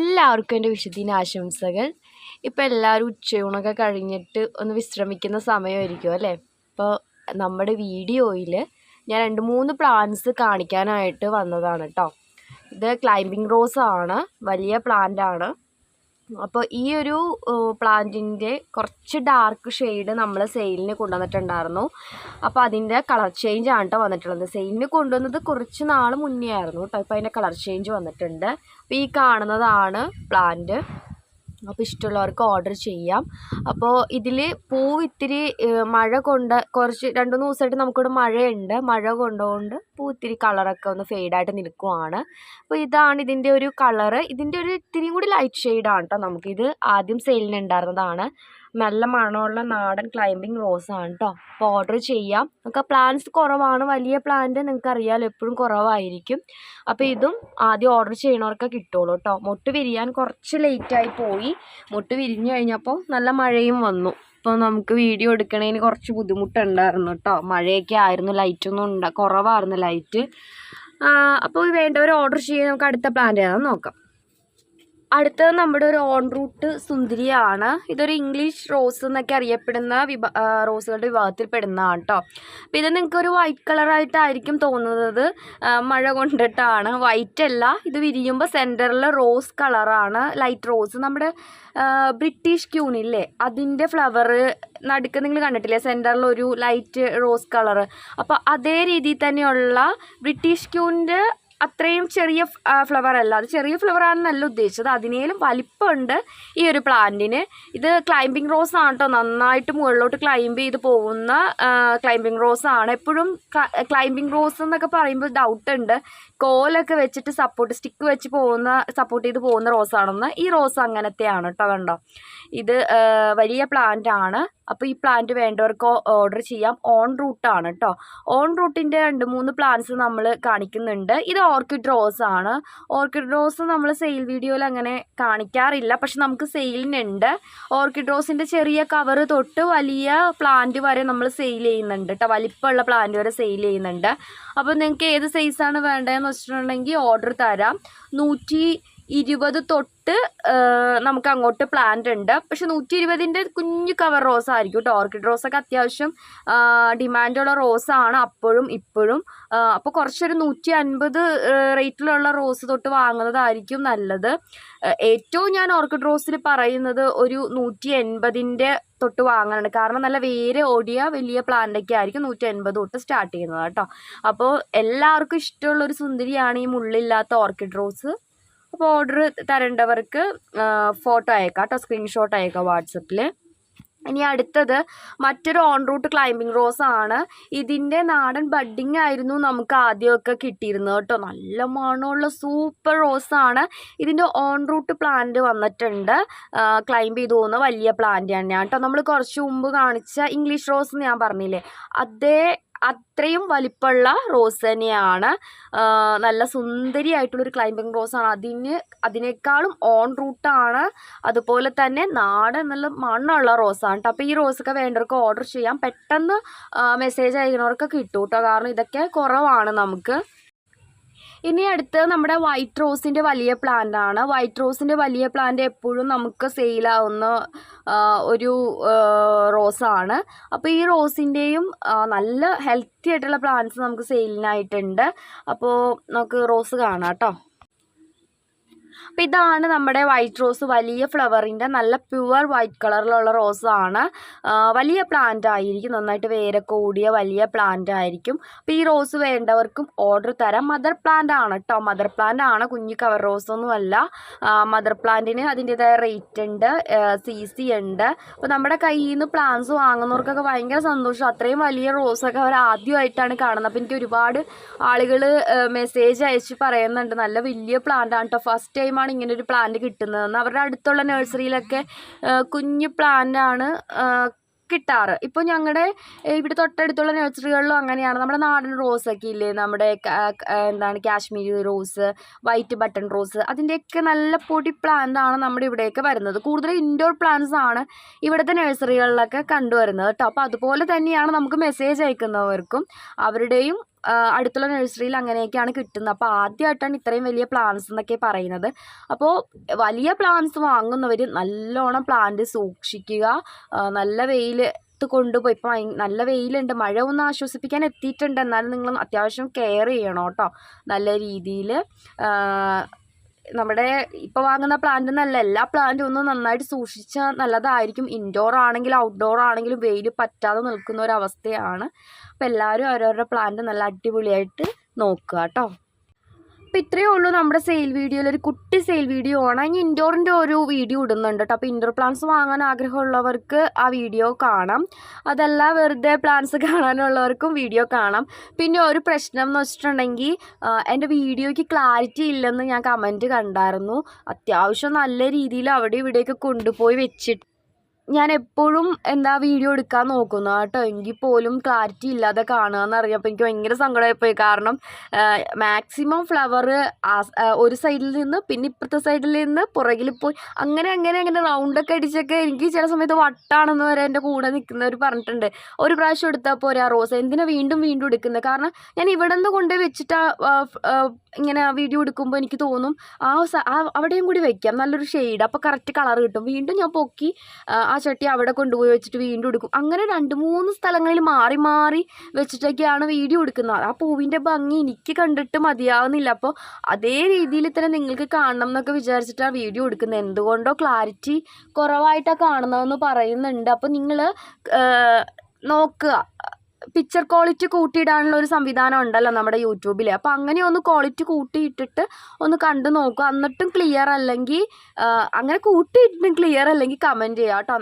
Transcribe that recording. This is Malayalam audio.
എല്ലാവർക്കും എന്റെ വിശുദ്ധീന ആശംസകൾ ഇപ്പോൾ എല്ലാവരും ഉച്ചയൂണൊക്കെ കഴിഞ്ഞിട്ട് ഒന്ന് വിശ്രമിക്കുന്ന സമയമായിരിക്കും അല്ലേ? അപ്പോൾ നമ്മുടെ വീഡിയോയിൽ ഞാൻ രണ്ട് മൂന്ന് പ്ലാന്റ്സ് കാണിക്കാനായിട്ട് വന്നതാണ് കേട്ടോ. ഇത് ക്ലൈമ്പിംഗ് റോസ് ആണ് വലിയ പ്ലാന്റ് ആണ്. അപ്പോൾ ഈ ഒരു പ്ലാന്റിന്റെ കുറച്ച് ഡാർക്ക് ഷെയ്ഡ് നമ്മൾ സെയിലിന് കൊണ്ടുവന്നിട്ടുണ്ടായിരുന്നു. അപ്പോൾ അതിന്റെ കളർ ചേഞ്ച് ആണ് കേട്ടോ വന്നിട്ടുള്ളത്. സെയിലിന് കൊണ്ടുവന്നത് കുറച്ച് നാൾ മുന്നേ ആയിരുന്നു കേട്ടോ ഇപ്പോൾ അതിന്റെ കളർ ചേഞ്ച് വന്നിട്ടുണ്ട്. അപ്പോൾ ഈ കാണുന്നതാണ് പ്ലാന്റ്. അപ്പോൾ ഇഷ്ടമുള്ളവർക്ക് ഓർഡർ ചെയ്യാം. അപ്പോൾ ഇതിൽ പൂ ഇത്തിരി മഴ കൊണ്ട് കുറച്ച് രണ്ട് മൂന്ന് ദിവസമായിട്ട് നമുക്കിവിടെ മഴയുണ്ട്. മഴ കൊണ്ടുകൊണ്ട് പൂ ഇത്തിരി കളറൊക്കെ ഒന്ന് ഫെയ്ഡായിട്ട് നിൽക്കുവാണ്. അപ്പോൾ ഇതാണ് ഇതിന്റെ ഒരു കളറ് ഇതിന്റെ ഒരു ഇത്തിരിയും കൂടി ലൈറ്റ് ഷെയ്ഡാണ് കേട്ടോ നമുക്കിത് ആദ്യം സെയിലിന് ഉണ്ടായിരുന്നതാണ് നല്ല മണമുള്ള നാടൻ ക്ലൈമ്പിംഗ് റോസ് ആണ് കേട്ടോ അപ്പോൾ ഓർഡർ ചെയ്യാം. നമുക്ക് പ്ലാന്റ്സ് കുറവാണ്. വലിയ പ്ലാന്റ് നിങ്ങൾക്ക് അറിയാമല്ലോ എപ്പോഴും കുറവായിരിക്കും. അപ്പോൾ ഇതും ആദ്യം ഓർഡർ ചെയ്യണവർക്ക് കിട്ടുള്ളൂ കേട്ടോ മുട്ട് വിരിയാൻ കുറച്ച് ലേറ്റായി പോയി. മുട്ട് വിരിഞ്ഞു കഴിഞ്ഞപ്പോൾ നല്ല മഴയും വന്നു. അപ്പോൾ നമുക്ക് വീഡിയോ എടുക്കണതിന് കുറച്ച് ബുദ്ധിമുട്ടുണ്ടായിരുന്നു കേട്ടോ മഴയൊക്കെ ആയിരുന്നു ലൈറ്റൊന്നും ഉണ്ടാ കുറവായിരുന്നു ലൈറ്റ് അപ്പോൾ വേണ്ടവർ ഓർഡർ ചെയ്യാൻ നമുക്ക് അടുത്ത പ്ലാന്റ് ഏതാണെന്ന് നോക്കാം. അടുത്തത് നമ്മുടെ ഒരു ഓൺ റൂട്ട് സുന്ദരിയാണ്. ഇതൊരു ഇംഗ്ലീഷ് റോസ് എന്നൊക്കെ അറിയപ്പെടുന്ന വിഭാ റോസുകളുടെ വിഭാഗത്തിൽ പെടുന്നതാണ് കേട്ടോ അപ്പോൾ ഇത് നിങ്ങൾക്ക് ഒരു വൈറ്റ് കളറായിട്ടായിരിക്കും തോന്നുന്നത്. മഴ കൊണ്ടിട്ടാണ്. വൈറ്റ് അല്ല ഇത് വിരിയുമ്പോൾ സെന്ററിൽ റോസ് കളറാണ് ലൈറ്റ് റോസ് നമ്മുടെ ബ്രിട്ടീഷ് ക്യൂണില്ലേ അതിന്റെ ഫ്ലവർ നടുക്ക് നിങ്ങൾ കണ്ടിട്ടില്ലേ? സെന്ററിൽ ഒരു ലൈറ്റ് റോസ് കളറ് അപ്പോൾ അതേ രീതിയിൽ തന്നെയുള്ള ബ്രിട്ടീഷ് ക്യൂണിന്റെ അത്രയും ചെറിയ ഫ്ലവർ അല്ല. അത് ചെറിയ ഫ്ലവർ ആണെന്നല്ല ഉദ്ദേശിച്ചത്. അതിനേലും വലിപ്പമുണ്ട് ഈ ഒരു പ്ലാന്റിന് ഇത് ക്ലൈമ്പിംഗ് റോസ് ആണ് കേട്ടോ നന്നായിട്ട് മുകളിലോട്ട് ക്ലൈംബ് ചെയ്ത് പോകുന്ന ക്ലൈമ്പിംഗ് റോസ് ആണ്. എപ്പോഴും ക്ലൈമ്പിംഗ് റോസ് എന്നൊക്കെ പറയുമ്പോൾ ഡൗട്ട് ഉണ്ട്. കോലൊക്കെ വെച്ചിട്ട് സപ്പോർട്ട് സ്റ്റിക്ക് വെച്ച് പോകുന്ന സപ്പോർട്ട് ചെയ്ത് പോകുന്ന റോസ് ആണെന്ന്. ഈ റോസ് അങ്ങനത്തെയാണ് കേട്ടോ കണ്ടോ. ഇത് വലിയ പ്ലാന്റ് ആണ്. അപ്പോൾ ഈ പ്ലാന്റ് വേണ്ടവർക്ക് ഓർഡർ ചെയ്യാം. ഓൺ റൂട്ടാണ് കേട്ടോ ഓൺ റൂട്ടിന്റെ രണ്ട് മൂന്ന് പ്ലാന്റ്സ് നമ്മൾ കാണിക്കുന്നുണ്ട്. ഇത് ഓർക്കിഡ് റോസ് ആണ്. ഓർക്കിഡ് റോസ് നമ്മൾ സെയിൽ വീഡിയോയിൽ അങ്ങനെ കാണിക്കാറില്ല. പക്ഷെ നമുക്ക് സെയിലിനുണ്ട് ഓർക്കിഡ് റോസിന്റെ ചെറിയ കവർ തൊട്ട് വലിയ പ്ലാന്റ് വരെ നമ്മൾ സെയിൽ ചെയ്യുന്നുണ്ട് കേട്ടോ വലിപ്പമുള്ള പ്ലാന്റ് വരെ സെയിൽ ചെയ്യുന്നുണ്ട്. അപ്പോൾ നിങ്ങൾക്ക് ഏത് സൈസാണ് വേണ്ടതെന്ന് വെച്ചിട്ടുണ്ടെങ്കിൽ ഓർഡർ തരാം. നൂറ്റി ഇരുപത് തൊട്ട് നമുക്ക് അങ്ങോട്ട് പ്ലാന്റ് ഉണ്ട്. പക്ഷെ നൂറ്റി ഇരുപതിന്റെ കുഞ്ഞു കവർ റോസ് ആയിരിക്കും കേട്ടോ ഓർക്കിഡ് റോസൊക്കെ അത്യാവശ്യം ഡിമാൻഡുള്ള റോസാണ് അപ്പോഴും ഇപ്പോഴും. അപ്പോൾ കുറച്ചൊരു നൂറ്റി അൻപത് റേറ്റിലുള്ള റോസ് തൊട്ട് വാങ്ങുന്നതായിരിക്കും നല്ലത്. ഏറ്റവും ഞാൻ ഓർക്കിഡ് റോസിൽ പറയുന്നത് ഒരു നൂറ്റി എൺപതിന്റെ തൊട്ട് വാങ്ങാനുണ്ട് കാരണം നല്ല വേര് ഓടിയ വലിയ പ്ലാന്റൊക്കെ ആയിരിക്കും നൂറ്റി എൺപത് തൊട്ട് സ്റ്റാർട്ട് ചെയ്യുന്നത് കേട്ടോ. അപ്പോൾ എല്ലാവർക്കും ഇഷ്ടമുള്ള ഒരു സുന്ദരിയാണ് ഈ മുള്ളില്ലാത്ത ഓർക്കിഡ് റോസ് അപ്പോൾ ഓർഡർ തരേണ്ടവർക്ക് ഫോട്ടോ അയക്കാം കേട്ടോ സ്ക്രീൻഷോട്ട് അയക്കാം വാട്സപ്പിൽ ഇനി അടുത്തത് മറ്റൊരു ഓൺ റൂട്ട് ക്ലൈമ്പിംഗ് റോസ് ആണ്. ഇതിന്റെ നാടൻ ബഡ്ഡിങ് ആയിരുന്നു നമുക്ക് ആദ്യമൊക്കെ കിട്ടിയിരുന്നത് കേട്ടോ. നല്ല മണമുള്ള സൂപ്പർ റോസ് ആണ്. ഇതിന്റെ ഓൺ റൂട്ട് പ്ലാന്റ് വന്നിട്ടുണ്ട്. ക്ലൈംബ് ചെയ്ത് പോകുന്ന വലിയ പ്ലാന്റ് തന്നെയാണ് കേട്ടോ. നമ്മൾ കുറച്ച് മുമ്പ് കാണിച്ച ഇംഗ്ലീഷ് റോസ് എന്ന് ഞാൻ പറഞ്ഞില്ലേ. അതേ അത്രയും വലിപ്പമുള്ള റോസ് തന്നെയാണ്. നല്ല സുന്ദരിയായിട്ടുള്ളൊരു ക്ലൈമ്പിംഗ് റോസാണ് അതിന് അതിനേക്കാളും ഓൺ റൂട്ടാണ് അതുപോലെ തന്നെ നാടൻ നല്ല മണ്ണുള്ള റോസാണ് കേട്ടോ അപ്പോൾ ഈ റോസൊക്കെ വേണ്ടവർക്ക് ഓർഡർ ചെയ്യാം. പെട്ടെന്ന് മെസ്സേജ് അയക്കുന്നവർക്ക് കിട്ടും കേട്ടോ കാരണം ഇതൊക്കെ കുറവാണ് നമുക്ക്. ഇനി അടുത്ത് നമ്മുടെ വൈറ്റ് റോസിന്റെ വലിയ പ്ലാന്റ് ആണ്. വൈറ്റ് റോസിന്റെ വലിയ പ്ലാന്റ് എപ്പോഴും നമുക്ക് സെയിലാവുന്ന ഒരു റോസാണ് അപ്പോൾ ഈ റോസിന്റെയും നല്ല ഹെൽത്തി ആയിട്ടുള്ള പ്ലാന്റ്സ് നമുക്ക് സെയിലിനായിട്ടുണ്ട് അപ്പോൾ നമുക്ക് റോസ് കാണാം കേട്ടോ. അപ്പോൾ ഇതാണ് നമ്മുടെ വൈറ്റ് റോസ് വലിയ ഫ്ലവറിന്റെ നല്ല പ്യുവർ വൈറ്റ് കളറിലുള്ള റോസാണ് വലിയ പ്ലാന്റ് ആയിരിക്കും. നന്നായിട്ട് വേരൊക്കെ കൂടിയ വലിയ പ്ലാന്റ് ആയിരിക്കും. അപ്പോൾ ഈ റോസ് വേണ്ടവർക്കും ഓർഡർ തരാം. മദർ പ്ലാന്റ് ആണ് കേട്ടോ മദർ പ്ലാന്റ് ആണ് കുഞ്ഞു കവർ റോസ് ഒന്നും അല്ല മദർ പ്ലാന്റിന് അതിന്റെതായ റേറ്റ് ഉണ്ട്. സി സി ഉണ്ട്. അപ്പോൾ നമ്മുടെ കയ്യിൽ നിന്ന് പ്ലാന്റ്സ് വാങ്ങുന്നവർക്കൊക്കെ ഭയങ്കര സന്തോഷം. അത്രയും വലിയ റോസൊക്കെ അവർ ആദ്യമായിട്ടാണ് കാണുന്നത്. അപ്പോൾ എനിക്ക് ഒരുപാട് ആളുകൾ മെസ്സേജ് അയച്ച് പറയുന്നുണ്ട്. നല്ല വലിയ പ്ലാന്റ് ആണ് കേട്ടോ ഫസ്റ്റ് ടൈമാണ് ഇങ്ങനെ ഒരു പ്ലാന്റ് കിട്ടുന്നതെന്ന്. അവരുടെ അടുത്തുള്ള നഴ്സറിയിലൊക്കെ കുഞ്ഞു പ്ലാന്റ് ആണ് ആ, കിട്ടാറ്. ഇപ്പോൾ ഞങ്ങളുടെ ഇവിടെ തൊട്ടടുത്തുള്ള നഴ്സറികളിലും അങ്ങനെയാണ്. നമ്മുടെ നാടൻ റോസൊക്കെ ഇല്ലേ? നമ്മുടെ എന്താണ് Kashmiri rose white button rose അതിന്റെയൊക്കെ നല്ല പൊടി പ്ലാന്റാണ് നമ്മുടെ ഇവിടെയൊക്കെ വരുന്നത്. കൂടുതൽ ഇൻഡോർ പ്ലാന്റ്സ് ആണ് ഇവിടുത്തെ നഴ്സറികളിലൊക്കെ കണ്ടുവരുന്നത് കേട്ടോ. അപ്പോൾ അതുപോലെ തന്നെയാണ് നമുക്ക് മെസ്സേജ് അയക്കുന്നവർക്കും അവരുടെയും അടുത്തുള്ള നഴ്സറിയിൽ അങ്ങനെയൊക്കെയാണ് കിട്ടുന്നത്. അപ്പോൾ ആദ്യമായിട്ടാണ് ഇത്രയും വലിയ പ്ലാന്റ്സ് എന്നൊക്കെ പറയുന്നത്. അപ്പോൾ വലിയ പ്ലാന്റ്സ് വാങ്ങുന്നവർ നല്ലോണം പ്ലാന്റ് സൂക്ഷിക്കുക. നല്ല വെയിൽ കൊണ്ടുപോയി. ഇപ്പം നല്ല വെയിലുണ്ട്. മഴ ഒന്ന് ആശ്വസിപ്പിക്കാൻ എത്തിയിട്ടുണ്ട്. എന്നാലും നിങ്ങൾ അത്യാവശ്യം കെയർ ചെയ്യണം കേട്ടോ. നല്ല രീതിയിൽ നമ്മുടെ ഇപ്പോൾ വാങ്ങുന്ന പ്ലാന്റ് എന്നല്ല എല്ലാ പ്ലാന്റും ഒന്ന് നന്നായിട്ട് സൂക്ഷിച്ചാൽ നല്ലതായിരിക്കും. ഇൻഡോർ ആണെങ്കിലും ഔട്ട്ഡോർ ആണെങ്കിലും വെയിൽ പറ്റാതെ നിൽക്കുന്ന ഒരു അവസ്ഥയാണ്. അപ്പോൾ എല്ലാവരും അവരവരുടെ പ്ലാന്റ് നല്ല അടിപൊളിയായിട്ട് നോക്കുക കേട്ടോ. അപ്പോൾ ഇത്രയേ ഉള്ളൂ നമ്മുടെ സെയിൽ വീഡിയോയിൽ ഒരു കുട്ടി സെയിൽ വീഡിയോ ആണ് ഇനി ഇൻഡോറിന്റെ ഒരു വീഡിയോ ഇടുന്നുണ്ട് കേട്ടോ അപ്പോൾ ഇൻഡോർ പ്ലാന്റ്സ് വാങ്ങാൻ ആഗ്രഹമുള്ളവർക്ക് ആ വീഡിയോ കാണാം. അതല്ല വെറുതെ പ്ലാന്റ്സ് കാണാനുള്ളവർക്കും വീഡിയോ കാണാം. പിന്നെ ഒരു പ്രശ്നം എന്ന് വെച്ചിട്ടുണ്ടെങ്കിൽ എന്റെ വീഡിയോയ്ക്ക് ക്ലാരിറ്റി ഇല്ലെന്ന് ഞാൻ കമന്റ് കണ്ടായിരുന്നു. അത്യാവശ്യം നല്ല രീതിയിൽ അവിടെ ഇവിടെയൊക്കെ കൊണ്ടുപോയി വെച്ചിട്ട് ഞാൻ എപ്പോഴും എന്താ വീഡിയോ എടുക്കാൻ നോക്കുന്നു. കേട്ടോ എങ്കിൽ പോലും ക്ലാരിറ്റി ഇല്ലാതെ കാണുക എന്നറിയാം അപ്പോൾ എനിക്ക് ഭയങ്കര സങ്കടമായിപ്പോയി. കാരണം മാക്സിമം ഫ്ലവർ ഒരു സൈഡിൽ നിന്ന് പിന്നെ ഇപ്പുറത്തെ സൈഡിൽ നിന്ന് പുറകിൽ പോയി. അങ്ങനെ അങ്ങനെ അങ്ങനെ റൗണ്ടൊക്കെ അടിച്ചൊക്കെ എനിക്ക് ചില സമയത്ത് വട്ടാണെന്ന് വരെ എന്റെ കൂടെ നിൽക്കുന്നവർ പറഞ്ഞിട്ടുണ്ട്. ഒരു പ്രാവശ്യം എടുത്താൽ പോരാ റോസ് എന്തിനാ വീണ്ടും വീണ്ടും എടുക്കുന്നത്? കാരണം ഞാൻ ഇവിടെ നിന്ന് കൊണ്ടുപോയി വെച്ചിട്ട് ഇങ്ങനെ വീഡിയോ എടുക്കുമ്പോൾ എനിക്ക് തോന്നും ആ അവിടെയും കൂടി വയ്ക്കാം നല്ലൊരു ഷെയ്ഡ് അപ്പോൾ കറക്റ്റ് കളർ കിട്ടും. വീണ്ടും ഞാൻ പൊക്കി ആ ചട്ടി അവിടെ കൊണ്ടുപോയി വെച്ചിട്ട് വീണ്ടും എടുക്കും. അങ്ങനെ രണ്ട് മൂന്ന് സ്ഥലങ്ങളിൽ മാറി മാറി വെച്ചിട്ടൊക്കെയാണ് വീഡിയോ എടുക്കുന്നത്. ആ പൂവിന്റെ ഭംഗി എനിക്ക് കണ്ടിട്ട് മതിയാവുന്നില്ല. അപ്പോൾ അതേ രീതിയിൽ തന്നെ നിങ്ങൾക്ക് കാണണം എന്നൊക്കെ വിചാരിച്ചിട്ടാണ് വീഡിയോ എടുക്കുന്നത്. എന്തുകൊണ്ടോ ക്ലാരിറ്റി കുറവായിട്ടാണ് കാണുന്നതെന്ന് പറയുന്നുണ്ട്. അപ്പോൾ നിങ്ങൾ നോക്കുക. പിക്ചർ ക്വാളിറ്റി കൂട്ടിയിടാനുള്ള ഒരു സംവിധാനം ഉണ്ടല്ലോ നമ്മുടെ യൂട്യൂബിൽ അപ്പോൾ അങ്ങനെ ഒന്ന് ക്വാളിറ്റി കൂട്ടിയിട്ടിട്ട് ഒന്ന് കണ്ടു നോക്കുക എന്നിട്ടും ക്ലിയർ അല്ലെങ്കിൽ അങ്ങനെ കൂട്ടിയിട്ടും ക്ലിയർ അല്ലെങ്കിൽ കമന്റ് ചെയ്യുക കേട്ടോ.